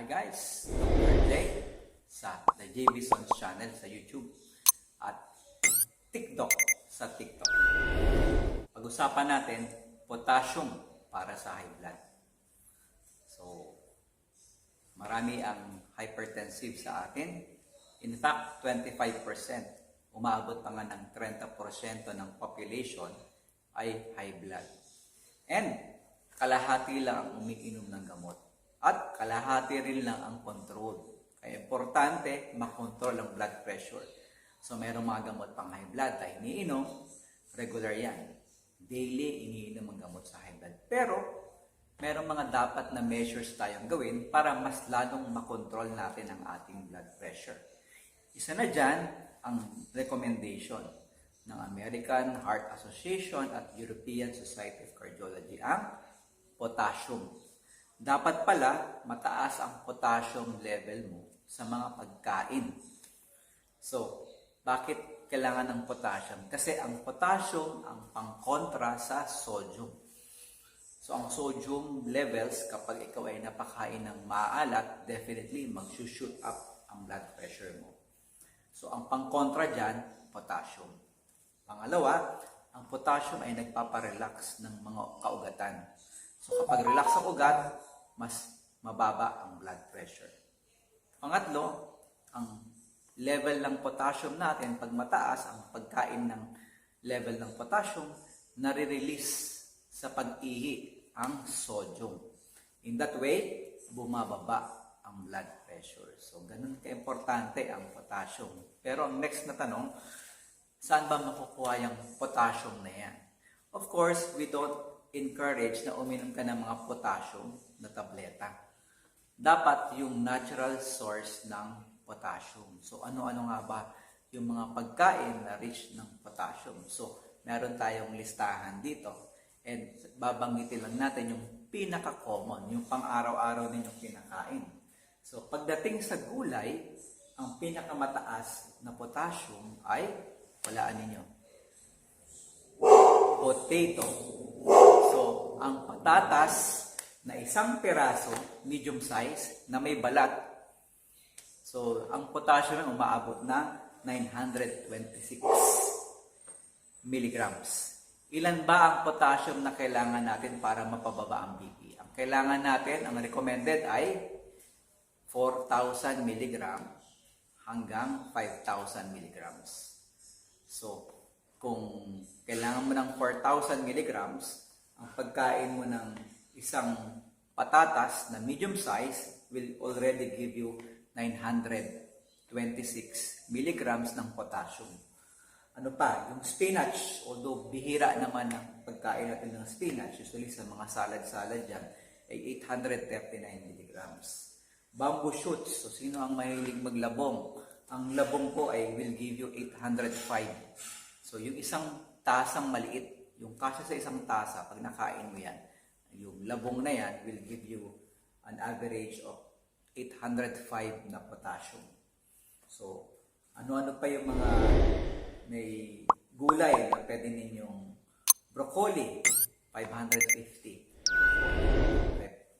Hi guys, Dr. Jay sa The JB Sons channel sa YouTube at TikTok sa TikTok. Pag-usapan natin potassium para sa high blood. So, marami ang hypertensive sa atin. In fact, 25%, umaabot pa nga ng 30% ng population ay high blood. And kalahati lang ang umiinom ng gamot. At kalahati rin lang ang control. Kaya importante, makontrol ang blood pressure. So merong mga gamot pang high blood tayo iniinom, regular yan. Daily iniinom ang gamot sa high blood. Pero merong mga dapat na measures tayong gawin para mas lalong makontrol natin ang ating blood pressure. Isa na dyan ang recommendation ng American Heart Association at European Society of Cardiology ang potassium. Dapat pala mataas ang potassium level mo sa mga pagkain. So, bakit kailangan ng potassium? Kasi ang potassium ang pangkontra sa sodium. So, ang sodium levels, kapag ikaw ay napakain ng maalat, definitely mag-shoot up ang blood pressure mo. So, ang pangkontra dyan, potassium. Pangalawa, ang potassium ay nagpaparelax ng mga kaugatan. So, kapag relax ang ugat, mas mababa ang blood pressure. Pangatlo, ang level ng potassium natin, pag mataas ang pagkain ng level ng potassium, nare-release sa pag-ihi ang sodium. In that way, bumababa ang blood pressure. So, ganun ka-importante ang potassium. Pero ang next na tanong, saan ba makukuha yung potassium na yan? Of course, we don't encourage na uminom ka ng mga potassium na tableta. Dapat yung natural source ng potassium. So, ano-ano nga ba yung mga pagkain na rich ng potassium? So, meron tayong listahan dito. And babanggitin lang natin yung pinaka-common, yung pang-araw-araw ninyong kinakain. So, pagdating sa gulay, ang pinakamataas na potassium ay, walaan ninyo, potato. Ang patatas na isang piraso, medium size, na may balat. So, ang potassium ay umaabot na 926 milligrams. Ilan ba ang potassium na kailangan natin para mapababa ang BP? Ang kailangan natin, ang recommended ay 4,000 milligram hanggang 5,000 milligrams. So, kung kailangan mo ng 4,000 milligrams, ang pagkain mo ng isang patatas na medium size will already give you 926 milligrams ng potassium. Ano pa, yung spinach, although bihira naman ang pagkain natin ng spinach, usually sa mga salad-salad dyan, ay 839 milligrams. Bamboo shoots, so sino ang mahilig maglabong? Ang labong ko ay will give you 805. So yung isang tasang maliit, yung kasya sa isang tasa, pag nakain mo yan, yung labong na yan will give you an average of 805 na potassium. So, ano-ano pa yung mga may gulay na pwede ninyong broccoli, 550.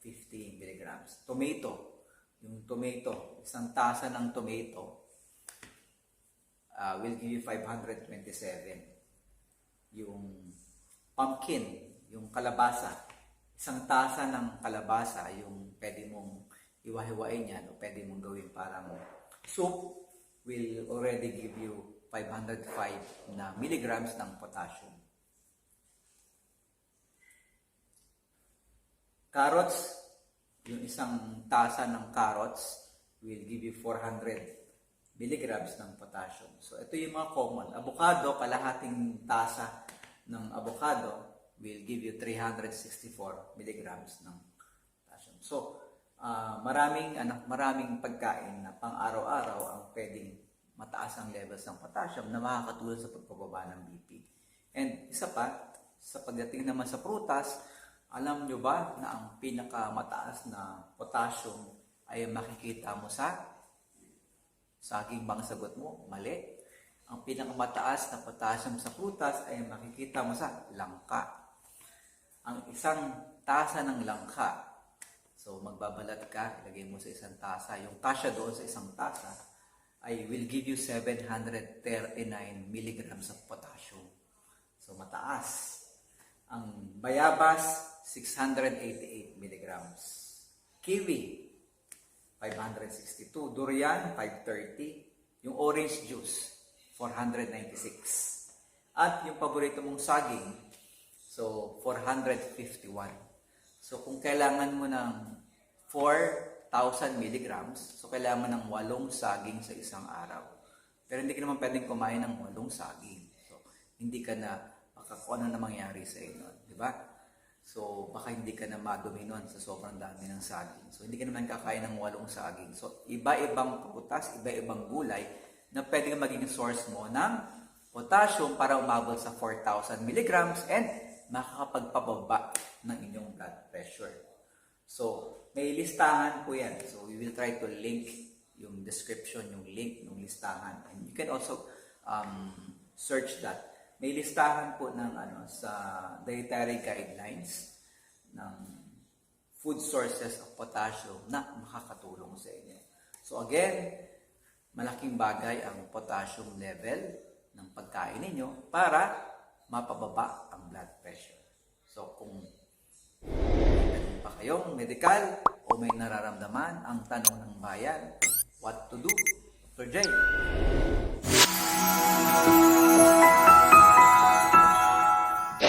50 milligrams. Tomato, yung tomato, isang tasa ng tomato uh, will give you 527. Yung pumpkin, yung kalabasa, isang tasa ng kalabasa, yung pwede mong iwahiwain yan o pwede mong gawin parang soup will already give you 505 na milligrams ng potassium. Carrots, yung isang tasa ng carrots will give you 400 milligrams ng potassium. So, ito yung mga common. Avocado, kalahating tasa ng avocado will give you 364 milligrams ng potassium. So, ah, maraming, ano, maraming pagkain na pang-araw-araw ang pwedeng mataas ang levels ng potassium na makakatulong sa pagpababa ng BP. And isa pa, sa pagdating naman sa prutas, alam nyo ba na ang pinakamataas na potassium ay makikita mo sa saging bang sagot mo? Mali. Ang pinakamataas na potassium sa prutas ay makikita mo sa langka. Ang isang tasa ng langka, So magbabalat ka, ilagay mo sa isang tasa. Yung kasya doon sa isang tasa ay will give you 739 milligrams of potassium. So mataas. Ang bayabas, 688 milligrams. Kiwi, 562. Durian, 530. Yung orange juice, 496. At yung paborito mong saging, so 451. So kung kailangan mo ng 4,000 milligrams, so kailangan mo ng walong saging sa isang araw. Pero hindi ka naman pwedeng kumain ng walong saging. So hindi ka na, baka kung ano na mangyari sa iyo. Di ba? So, baka hindi ka na madumi nun sa sobrang dami ng saging. So, hindi ka naman kakain ng walong saging. So, iba-ibang putas, iba-ibang gulay na pwede maging source mo ng potassium para umabot sa 4,000 milligrams and makakapagpababa ng inyong blood pressure. So, may listahan po yan. So, we will try to link yung description, yung link ng listahan. And you can also um, search that. May listahan po ng ano sa dietary guidelines ng food sources of potassium na makakatulong sa inyo. So again, malaking bagay ang potassium level ng pagkain ninyo para mapababa ang blood pressure. So kung tanong pa kayong medical o may nararamdaman ang tanong ng bayan, what to do? Dr. J.